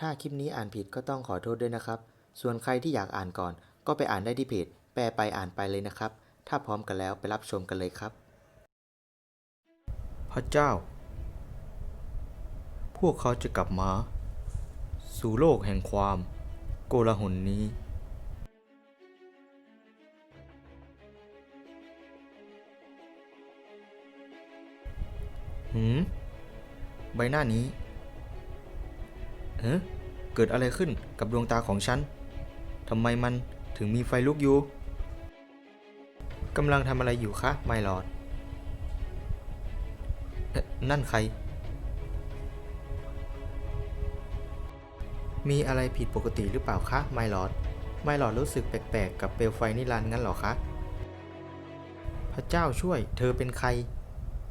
ถ้าคลิปนี้อ่านผิดก็ต้องขอโทษด้วยนะครับ ส่วนใครที่อยากอ่านก่อน ก็ไปอ่านได้ที่เพจแปลไปอ่านไปเลยนะครับ ถ้าพร้อมกันแล้วไปรับชมกันเลยครับ พระเจ้า พวกเขาจะกลับมา สู่โลกแห่งความ โกลาหลนี้ หืม ใบหน้านี้ เอ๊ะเกิดอะไรขึ้นกับดวงตาของฉันทำไมมันถึงมีไฟลุกอยู่กำลังทำอะไรอยู่คะไมลอดนั่นใคร มีอะไรผิดปกติหรือเปล่าคะไมลอดไมลอดรู้สึกแปลกๆ กับเปลวไฟนิรันดร์งั้นหรอคะ พระเจ้าช่วย เธอเป็นใคร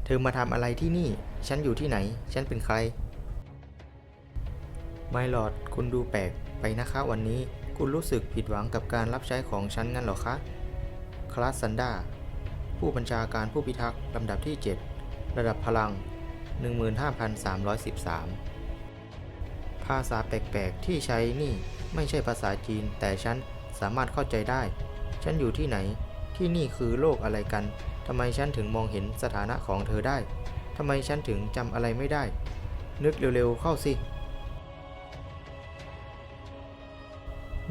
เธอมาทำอะไรที่นี่ ฉันอยู่ที่ไหน ฉันเป็นใคร ไมลอดคุณดูแปลกไปนะคะวันนี้ คุณรู้สึกผิดหวังกับการรับใช้ของฉันงั้นหรอคะ คลาสซันดา ผู้บัญชาการผู้พิทักษ์ลำดับที่ 7 ระดับพลัง 15,313 ภาษาแปลกๆ ที่ใช้นี่ไม่ใช่ภาษาจีน แต่ฉันสามารถเข้าใจได้ ฉันอยู่ที่ไหน ที่นี่คือโลกอะไรกัน ทำไมฉันถึงมองเห็นสถานะของเธอได้ ทำไมฉันถึงจำอะไรไม่ได้ นึกเร็วๆเข้าสิ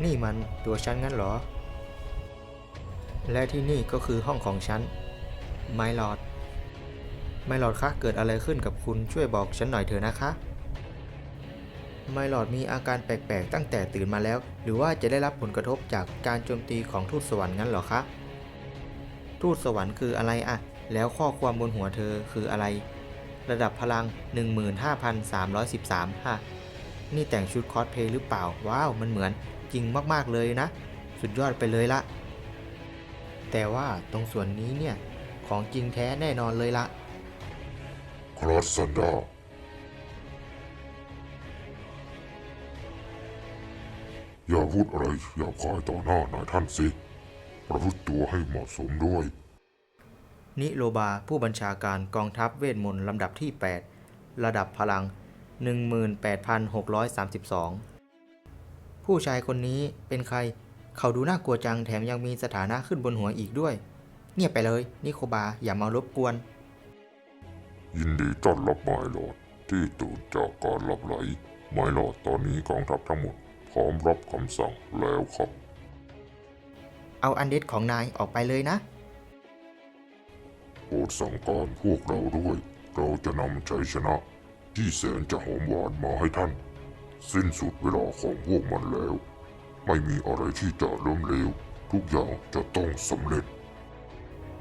นี่มันตัวฉันงั้นเหรอ และที่นี่ก็คือห้องของฉัน ไมลอด ไมลอดคะ เกิดอะไรขึ้นกับคุณช่วยบอกฉันหน่อยเถอะนะคะ ไมลอดมีอาการแปลกๆ ตั้งแต่ตื่นมาแล้ว หรือว่าจะได้รับผลกระทบจากการโจมตีของทูตสวรรค์งั้นเหรอคะ ทูตสวรรค์คืออะไรอะแล้วข้อความบนหัวเธอคืออะไร ระดับพลัง 15,313ฮะนี่แต่งชุดคอสเพลย์หรือเปล่า ว้าว มันเหมือน จริงมากๆเลยนะ สุดยอดไปเลยละ แต่ว่าตรงส่วนนี้เนี่ย ของจริงแท้แน่นอนเลยละคลาสซันดาอย่าพูดอะไรอย่าคายต่อหน้านายท่านสิ ประพฤติตัวให้เหมาะสมด้วย นิโรบาผู้บัญชาการกองทัพเวทมนต์ลำดับที่ 8 ระดับพลัง 18,632 ผู้ชายคนนี้เป็นใคร เขาดูน่ากลัวจังแถมยังมีสถานะขึ้นบนหัวอีกด้วย เงียบไปเลย นิโคบาอย่ามารบกวน ยินดีต้อนรับไมลอดที่ตื่นจากการหลับไหลไมลอดตอนนี้กองทัพทั้งหมดพร้อมรับคำสั่งแล้วครับ เอาอันเด็ดของนายออกไปเลยนะโปรดสั่งการพวกเราด้วย เราจะนำชัยชนะ ที่แสนจะหอมหวานมาให้ท่าน สิ้นสุดเวลาของพวกมันแล้ว ไม่มีอะไรที่จะล้มเหลว ทุกอย่างจะต้องสำเร็จ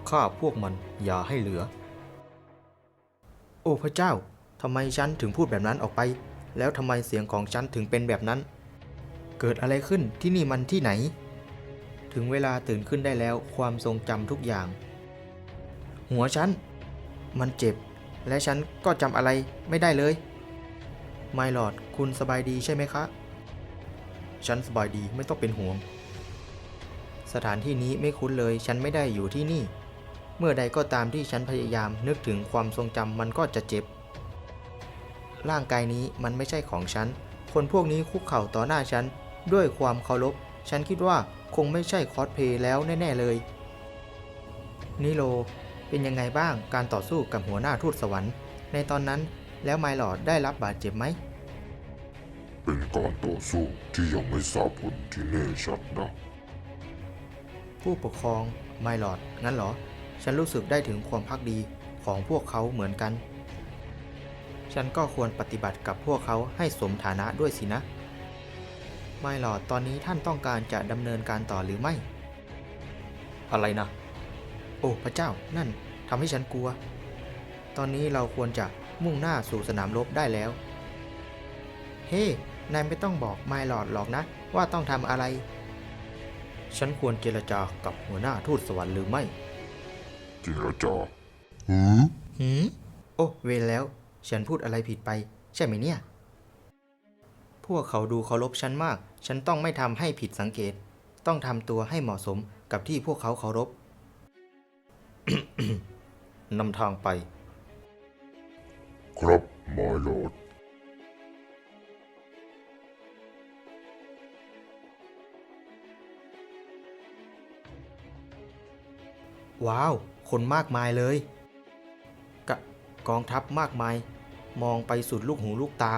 ฆ่าพวกมันอย่าให้เหลือ โอ้พระเจ้าทำไมฉันถึงพูดแบบนั้นออกไป แล้วทำไมเสียงของฉันถึงเป็นแบบนั้น เกิดอะไรขึ้นที่นี่มันที่ไหน ถึงเวลาตื่นขึ้นได้แล้วความทรงจำทุกอย่าง หัวฉัน มันเจ็บ และฉันก็จำอะไรไม่ได้เลย ไมลอด คุณสบายดีใช่ไหมคะ ฉันสบายดีไม่ต้องเป็นห่วง สถานที่นี้ไม่คุ้นเลย ฉันไม่ได้อยู่ที่นี่ เมื่อใดก็ตามที่ฉันพยายามนึกถึงความทรงจำมันก็จะเจ็บ ร่างกายนี้มันไม่ใช่ของฉัน คนพวกนี้คุกเข่าต่อหน้าฉัน ด้วยความเคารพ ฉันคิดว่าคงไม่ใช่คอสเพลย์แล้วแน่ ๆ เลย นิโลเป็นยังไงบ้างการต่อสู้กับหัวหน้าทูตสวรรค์ ในตอนนั้น แล้วไมลอดได้รับบาดเจ็บไหม เป็นการต่อสู้ที่ยังไม่ทราบผลที่แน่ชัดนะผู้ปกครองไมลอดงั้นเหรอ ฉันรู้สึกได้ถึงความพักดีของพวกเขาเหมือนกัน ฉันก็ควรปฏิบัติกับพวกเขาให้สมฐานะด้วยสินะ ไมลอดตอนนี้ท่านต้องการจะดำเนินการต่อหรือไม่ อะไรนะ โอ้พระเจ้านั่นทำให้ฉันกลัว ตอนนี้เราควรจะ มุ่งหน้าสู่สนามรบได้แล้ว เฮ้นายไม่ต้องบอกไมลอดหรอกนะ ว่าต้องทำอะไร ฉันควรเจรจากับหัวหน้าทูตสวรรค์หรือไม่ เจรจาหือหืมโอ้เวรแล้ว ฉันพูดอะไรผิดไป ใช่ไหมเนี่ย พวกเขาดูเคารพฉันมาก ฉันต้องไม่ทำให้ผิดสังเกต ต้องทำตัวให้เหมาะสมกับที่พวกเขาเคารพนำทางไป ครับมายลอดว้าว คนมากมายเลยกกองทัพมากมาย มองไปสุดลูกหูลูกตา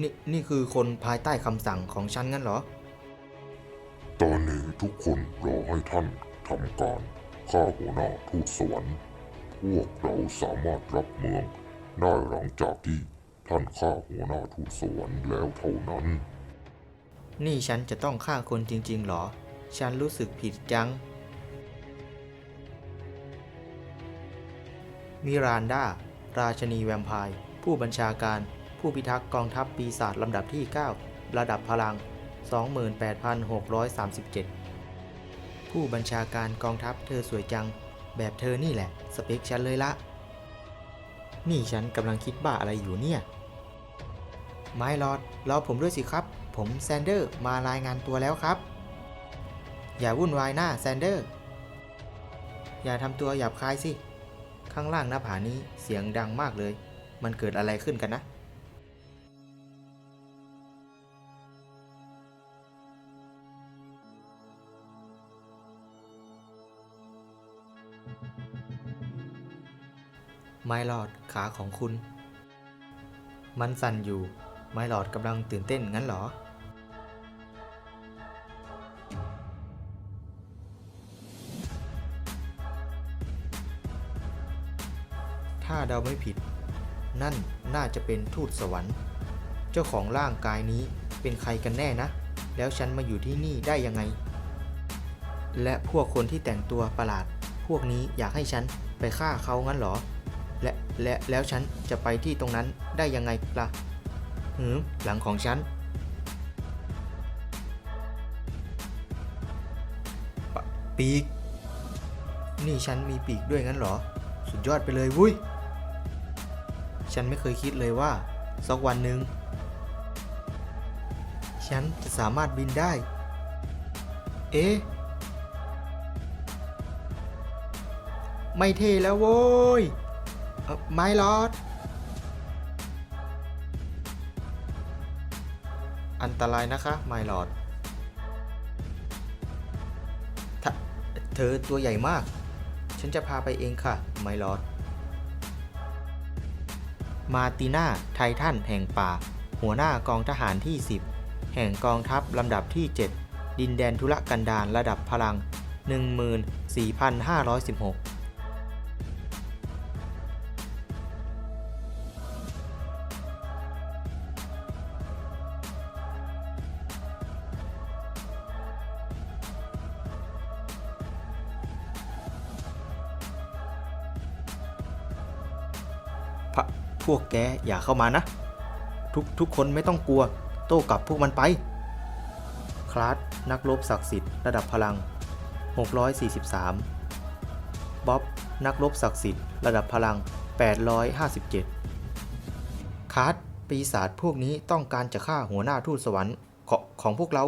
นี่นี่คือคนภายใต้คำสั่งของฉันงั้นเหรอ ตอนนี้ทุกคนรอให้ท่านทำการข้าหัวหน้าทูตสวรรค์ พวกเราสามารถรับเมือง ได้หลังจากที่ท่านฆ่าหัวหน้าทูตสวรรค์แล้วเท่านั้น นี่ฉันจะต้องฆ่าคนจริง ๆ หรอ ฉันรู้สึกผิดจัง มิรานดา ราชนีแวมไพร์ ผู้บัญชาการ ผู้พิทักษ์กองทัพปีศาจลำดับที่ 9 ระดับพลัง 28,637 ผู้บัญชาการกองทัพเธอสวยจัง แบบเธอนี่แหละ สเปคฉันเลยละ นี่ฉันกำลังคิดบ้าอะไรอยู่เนี่ย ไม่ลอดรอผมด้วยสิครับ ผมแซนเดอร์มารายงานตัวแล้วครับ อย่าวุ่นวายหน้าแซนเดอร์ อย่าทำตัวหยาบคายสิ ข้างล่างหน้าผานี้เสียงดังมากเลย มันเกิดอะไรขึ้นกันนะ ไมลอดขาของคุณ มันสั่นอยู่ ไมลอดกำลังตื่นเต้นงั้นเหรอ ถ้าเดาไม่ผิด นั่นน่าจะเป็นทูตสวรรค์ เจ้าของร่างกายนี้เป็นใครกันแน่นะ แล้วฉันมาอยู่ที่นี่ได้ยังไง และพวกคนที่แต่งตัวประหลาด พวกนี้อยากให้ฉันไปฆ่าเขางั้นเหรอ และและแล้วฉันจะไปที่ตรงนั้นได้ยังไงล่ะหืมหลังของฉันปปีก นี่ฉันมีปีกด้วยงั้นเหรอ สุดยอดไปเลยวุ้ย ฉันไม่เคยคิดเลยว่าสักวันหนึ่งฉันจะสามารถบินได้ เอ๊ะ ไม่เท่แล้วโว้ย ไม่ลอด อันตรายนะคะไม่ลอดเธอตัวใหญ่มาก ฉันจะพาไปเองค่ะ ไม่ลอด มาติน่า ไททันแห่งป่า หัวหน้ากองทหารที่ 10 แห่งกองทัพลำดับที่ 7 ดินแดนทุรกันดารระดับพลัง 14,516 พวกแกอย่าเข้ามานะ ทุกทุกคนไม่ต้องกลัว โต้กลับพวกมันไป คลาสนักรบศักดิ์สิทธิ์ระดับพลัง 643 บ๊อบ นักรบศักดิ์สิทธิ์ระดับพลัง 857 คาร์ดปีศาจพวกนี้ต้องการจะฆ่าหัวหน้าทูตสวรรค์ของของพวกเรา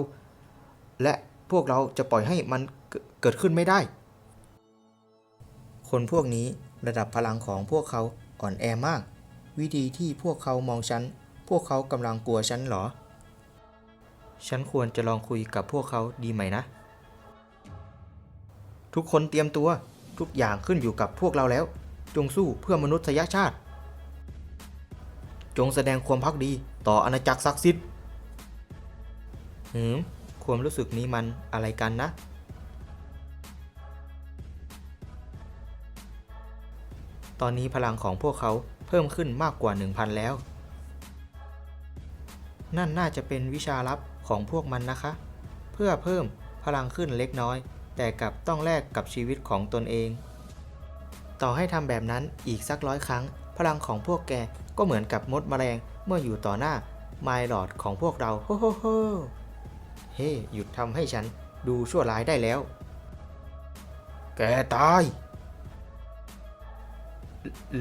และพวกเราจะปล่อยให้มันเกเกิดขึ้นไม่ได้ คนพวกนี้ระดับพลังของพวกเขาอ่อนแอมาก วิธีที่พวกเขามองฉัน พวกเขากำลังกลัวฉันเหรอ ฉันควรจะลองคุยกับพวกเขาดีไหมนะ ทุกคนเตรียมตัว ทุกอย่างขึ้นอยู่กับพวกเราแล้ว จงสู้เพื่อมนุษยชาติ จงแสดงความพักดีต่ออาณาจักรศักดิ์สิทธิ์หืม ความรู้สึกนี้มันอะไรกันนะ ตอนนี้พลังของพวกเขา เพิ่มขึ้นมากกว่า 1,000 แล้ว นั่นน่าจะเป็นวิชาลับของพวกมันนะคะ เพื่อเพิ่มพลังขึ้นเล็กน้อย แต่กับต้องแลกกับชีวิตของตนเอง ต่อให้ทำแบบนั้นอีกสักร้อยครั้ง พลังของพวกแกก็เหมือนกับมดแมลงเมื่ออยู่ต่อหน้าไมล์ลอดของพวกเราโฮโฮโฮเฮ้หยุดทำให้ฉันดูชั่วร้ายได้แล้ว แกตาย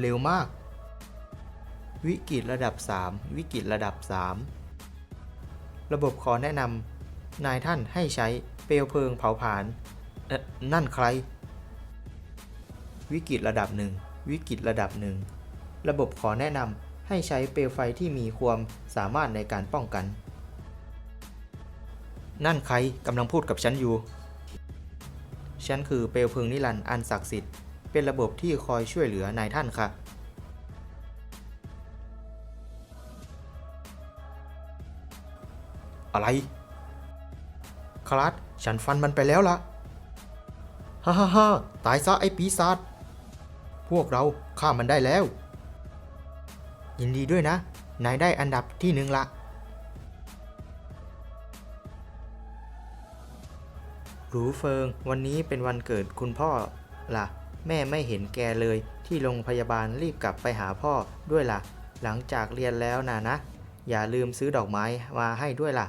เร็วมาก วิกฤตระดับ 3 วิกฤตระดับ 3 ระบบขอแนะนำนายท่านให้ใช้เปลวเพลิงเผาผลาญนั่นใคร วิกฤตระดับ1วิกฤตระดับ1ระบบขอแนะนำให้ใช้เปลวไฟที่มีความสามารถในการป้องกัน นั่นใครกำลังพูดกับฉันอยู่ ฉันคือเปลวเพลิงนิรันดร์อันศักดิ์สิทธิ์เป็นระบบที่คอยช่วยเหลือนายท่านค่ะ อะไร คลัสฉันฟันมันไปแล้วล่ะฮ่าฮ่าฮ่าตายซะไอ้ปีศาจ พวกเราฆ่ามันได้แล้ว ยินดีด้วยนะ นายได้อันดับที่หนึ่งละรูเฟิง วันนี้เป็นวันเกิดคุณพ่อล่ะ แม่ไม่เห็นแกเลยที่โรงพยาบาลรีบกลับไปหาพ่อด้วยล่ะ หลังจากเรียนแล้วนะนะ อย่าลืมซื้อดอกไม้มาให้ด้วยล่ะ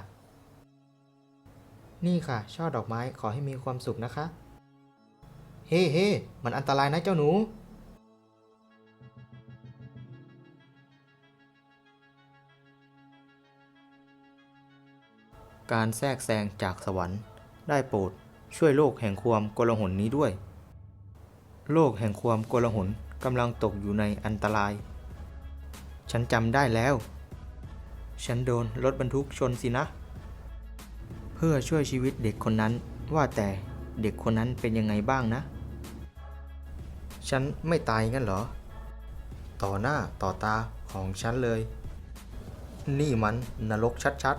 นี่ค่ะ ช่อดอกไม้ขอให้มีความสุขนะคะ เฮ้เฮ้มันอันตรายนะเจ้าหนู การแทรกแซงจากสวรรค์ ได้โปรดช่วยโลกแห่งความโกลาหลนี้ด้วย โลกแห่งความโกลาหลกำลังตกอยู่ในอันตราย ฉันจำได้แล้ว ฉันโดนรถบรรทุกชนสินะ พื่อช่วยชีวิตเด็กคนนั้น ว่าแต่เด็กคนนั้นเป็นยังไงบ้างนะ ฉันไม่ตายงั้นเหรอ ต่อหน้าต่อตาของฉันเลย นี่มันนรกชัด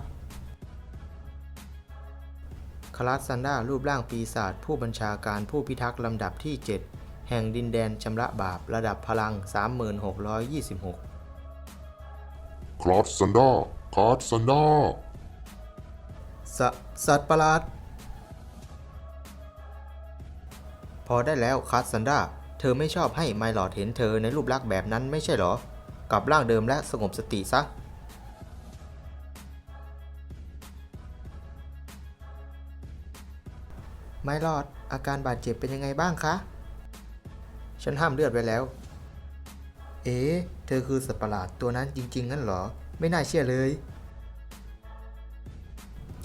ๆ คลาสซันดารูปร่างปีศาจผู้บัญชาการผู้พิทักษ์ลำดับที่ 7 แห่งดินแดนชำระบาประดับพลัง 3626 คลอสซันดาคลอสซันดา สสัตว์ประหลาด พอได้แล้วคัสซันดาเธอไม่ชอบให้ไมลอดเห็นเธอในรูปลักษณ์แบบนั้นไม่ใช่หรอ กลับร่างเดิมและสงบสติซะไมลอดอาการบาดเจ็บเป็นยังไงบ้างคะ ฉันห้ามเลือดไว้แล้ว เอ๊ะเธอคือสัตว์ประหลาดตัวนั้นจริงๆงั้นเหรอ ไม่น่าเชื่อเลย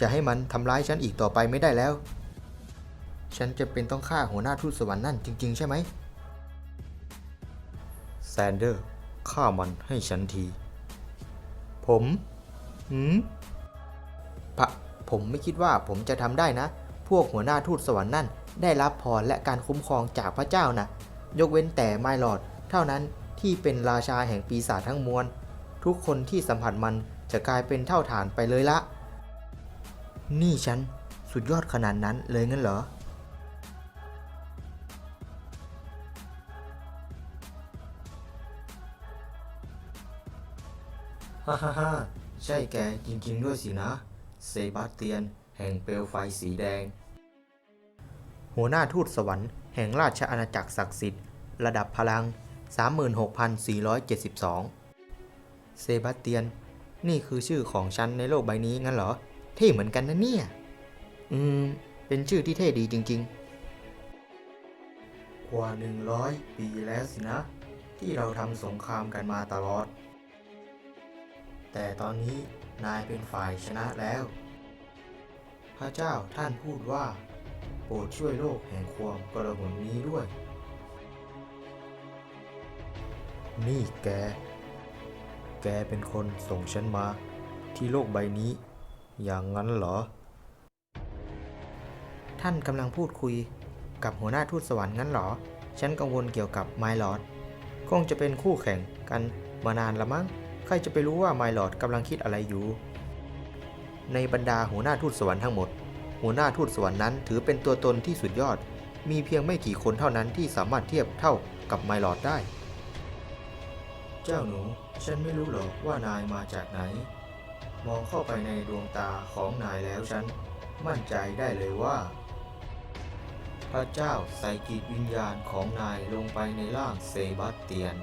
จะให้มันทำร้ายฉันอีกต่อไปไม่ได้แล้ว ฉันจะเป็นต้องฆ่าหัวหน้าทูตสวรรค์นั่นจริง ๆ ใช่ไหมแซนเดอร์ฆ่ามันให้ฉันที ผมหืมพะผมไม่คิดว่าผมจะทำได้นะ พวกหัวหน้าทูตสวรรค์นั่น ได้รับพรและการคุ้มครองจากพระเจ้านะยกเว้นแต่ไมลอด เท่านั้นที่เป็นราชาแห่งปีศาจทั้งมวล ทุกคนที่สัมผัสมันจะกลายเป็นเท่าฐานไปเลยละ นี่ฉัน สุดยอดขนาดนั้นเลยงั้นเหรอ ฮ่าฮ่าฮ่าใช่แกจริงๆด้วยสินะ เซบาสเตียน แห่งเปลวไฟสีแดง หัวหน้าทูตสวรรค์แห่งราชอาณาจักรศักดิ์สิทธิ์ ระดับพลัง 36,472 เซบาสเตียน นี่คือชื่อของฉันในโลกใบนี้งั้นเหรอ เท่เหมือนกันนะเนี่ย อืม เป็นชื่อที่เท่ดีจริง ๆ กว่า 100 ปีแล้วสินะ ที่เราทำสงครามกันมาตลอด แต่ตอนนี้นายเป็นฝ่ายชนะแล้ว พระเจ้าท่านพูดว่า โปรดช่วยโลกแห่งความกระหนนี้ด้วย นี่แก แกเป็นคนส่งฉันมา ที่โลกใบนี้ อย่างนั้นเหรอ ท่านกำลังพูดคุยกับหัวหน้าทูตสวรรค์งั้นเหรอ ฉันกังวลเกี่ยวกับไมลอดคงจะเป็นคู่แข่งกันมานานละมั้ง ใครจะไปรู้ว่าไมลอดกำลังคิดอะไรอยู่ ในบรรดาหัวหน้าทูตสวรรค์ทั้งหมด หัวหน้าทูตสวรรค์นั้นถือเป็นตัวตนที่สุดยอด มีเพียงไม่กี่คนเท่านั้นที่สามารถเทียบเท่ากับไมลอดได้ เจ้าหนู ฉันไม่รู้หรอกว่านายมาจากไหน มองเข้าไปในดวงตาของนายแล้วฉัน มั่นใจได้เลยว่า พระเจ้าใส่จิตวิญญาณของนายลงไปในร่างเซบาสเตียน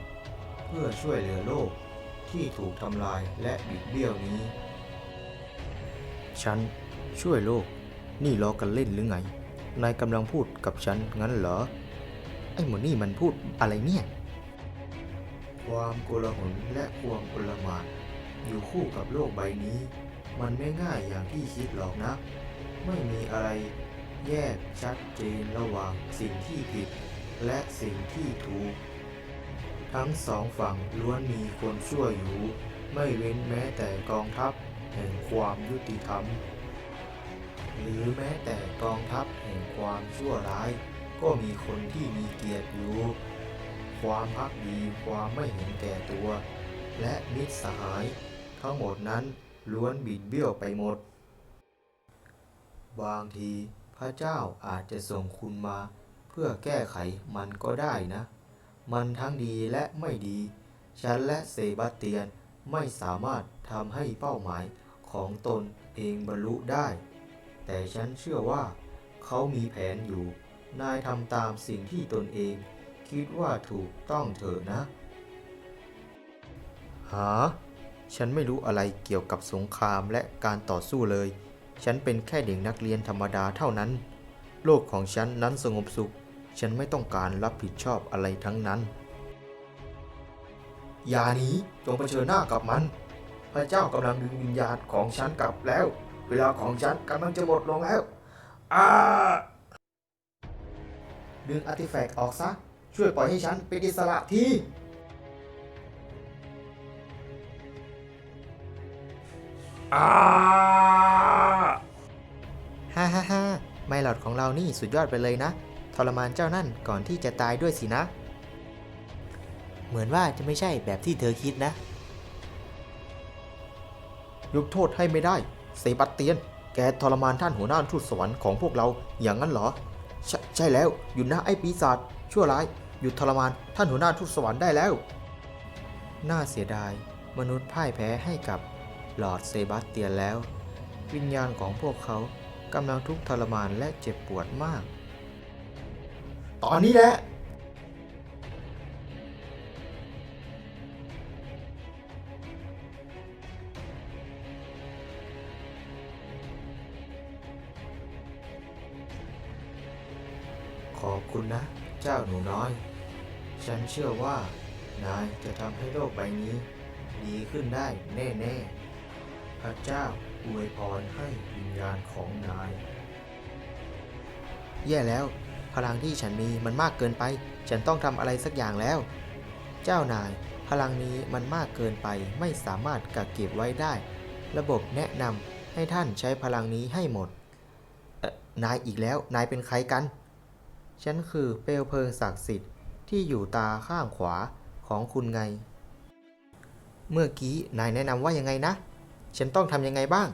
เพื่อช่วยเหลือโลกที่ถูกทำลายและบิดเบี้ยวนี้ ฉันช่วยโลก นี่ล้อกันเล่นหรือไง นายกำลังพูดกับฉันงั้นเหรอ ไอ้หมอนี่มันพูดอะไรเนี่ย ความโกลาหลและความโกลาหมาน อยู่คู่กับโลกใบนี้ มันไม่ง่ายอย่างที่คิดหรอกนะ ไม่มีอะไรแยกชัดเจนระหว่างสิ่งที่ผิด และสิ่งที่ถูก ทั้งสองฝั่งล้วนมีคนชั่วอยู่ ไม่เว้นแม้แต่กองทัพแห่งความยุติธรรม หรือแม้แต่กองทัพแห่งความชั่วร้าย ก็มีคนที่มีเกียรติอยู่ ความพักดีความไม่เห็นแก่ตัว และมิตรสหาย ทั้งหมดนั้นล้วนบิดเบี้ยวไปหมด บางทีพระเจ้าอาจจะส่งคุณมา เพื่อแก้ไขมันก็ได้นะ มันทั้งดีและไม่ดี ฉันและเซบาสเตียนไม่สามารถทำให้เป้าหมายของตนเองบรรลุได้ แต่ฉันเชื่อว่า เขามีแผนอยู่ นายทำตามสิ่งที่ตนเอง คิดว่าถูกต้องเถอะนะ หา ฉันไม่รู้อะไรเกี่ยวกับสงครามและการต่อสู้เลย ฉันเป็นแค่เด็กนักเรียนธรรมดาเท่านั้น โลกของฉันนั้นสงบสุข ฉันไม่ต้องการรับผิดชอบอะไรทั้งนั้น อย่าหนีจงเผชิญหน้ากับมัน พระเจ้ากำลังดึงวิญญาณของฉันกลับแล้ว เวลาของฉันกำลังจะหมดลงแล้วอาดึงอาร์ติแฟกต์ออกซะ ช่วยปล่อยให้ฉันเป็นอิสระที อ้าฮ่าฮ่าฮ่าไมลอดของเรานี่สุดยอดไปเลยนะ ทรมานเจ้านั่นก่อนที่จะตายด้วยสินะ เหมือนว่าจะไม่ใช่แบบที่เธอคิดนะ ยกโทษให้ไม่ได้ เซบาสเตียน แกทรมานท่านหัวหน้าทูตสวรรค์ของพวกเราอย่างนั้นเหรอ ใช่ใช่แล้ว หยุดนะไอ้ปีศาจชั่วร้าย หยุดทรมานท่านหัวหน้าทูตสวรรค์ได้แล้ว น่าเสียดาย มนุษย์พ่ายแพ้ให้กับ ลอร์ดเซบาสเตียนแล้ว วิญญาณของพวกเขากำลังทุกข์ทรมานและเจ็บปวดมาก ตอนนี้แหละขอบคุณนะ เจ้าหนูน้อย ฉันเชื่อว่า นายจะทำให้โลกใบนี้ ดีขึ้นได้แน่ ๆ พระเจ้าอวยพรให้วิญญาณของนาย แย่แล้ว พลังที่ฉันมีมันมากเกินไป ฉันต้องทำอะไรสักอย่างแล้ว เจ้านาย พลังนี้มันมากเกินไปไม่สามารถกักเก็บไว้ได้ ระบบแนะนำให้ท่านใช้พลังนี้ให้หมด นายอีกแล้ว นายเป็นใครกัน ฉันคือเปลวเพลิงศักดิ์สิทธิ์ที่อยู่ตาข้างขวาของคุณไง เมื่อกี้นายแนะนำว่ายังไงนะ ฉันต้องทำยังไงบ้าง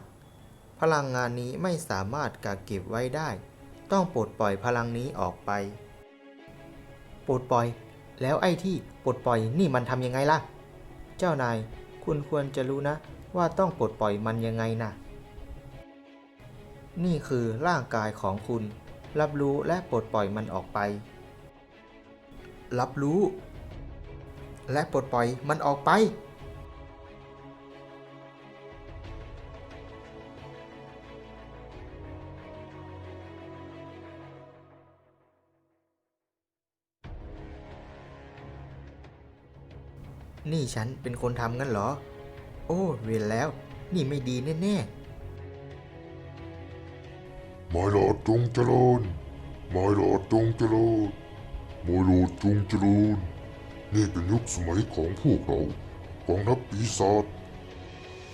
พลังงานนี้ไม่สามารถกักเก็บไว้ได้ ต้องปลดปล่อยพลังนี้ออกไป ปลดปล่อย แล้วไอ้ที่ปลดปล่อยนี่มันทำยังไงล่ะ เจ้านาย คุณควรจะรู้นะ ว่าต้องปลดปล่อยมันยังไงนะนี่คือร่างกายของคุณ รับรู้และปลดปล่อยมันออกไป รับรู้ และปลดปล่อยมันออกไป นี่ฉันเป็นคนทำงั้นเหรอ โอ้เวียนแล้ว นี่ไม่ดีแน่มายลอดจงเจริญมายลอดจงเจริญมายลอดจงเจริญนี่เป็นยุคสมัยของพวกเรากองทัพปีศาจ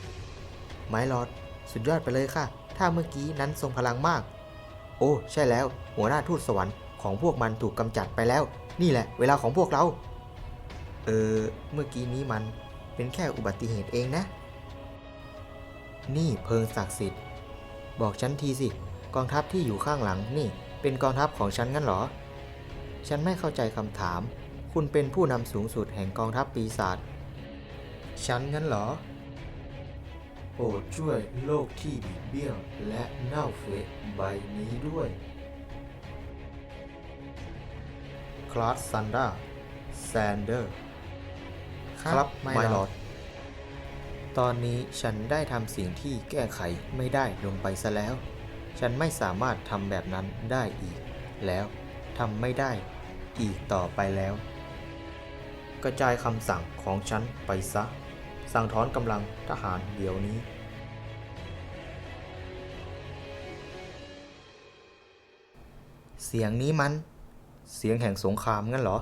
ๆไม้ลอด สุดยอดไปเลยค่ะ ถ้าเมื่อกี้นั้นทรงพลังมาก โอ้ ใช่แล้ว หัวหน้าทูตสวรรค์ของพวกมันถูกกำจัดไปแล้ว นี่แหละ เวลาของพวกเรา เออ เมื่อกี้นี้มันเป็นแค่อุบัติเหตุเองนะ นี่เพิงศักดิ์สิทธิ์ บอกฉันทีสิ กองทัพที่อยู่ข้างหลังนี่ เป็นกองทัพของฉันงั้นเหรอ ฉันไม่เข้าใจคำถาม คุณเป็นผู้นำสูงสุดแห่งกองทัพปีศาจ ฉันงั้นเหรอ โปรดช่วยโลกที่บิดเบี้ยวและเน่าเฟะใบนี้ด้วย คลาสซันดาแซนเดอร์ ครับไม่ไม่หหรรออกกตอนนี้ฉันได้ทำสิ่งที่แก้ไขไม่ได้ลงไปซะแล้ว ฉันไม่สามารถทำแบบนั้นได้อีก แล้วทำไม่ได้อีกต่อไปแล้ว กระจายคำสั่งของฉันไปซะ สั่งถอนกำลังทหารเดี๋ยวนี้เสียงนี้มัน เสียงแห่งสงครามงั้นเหรอ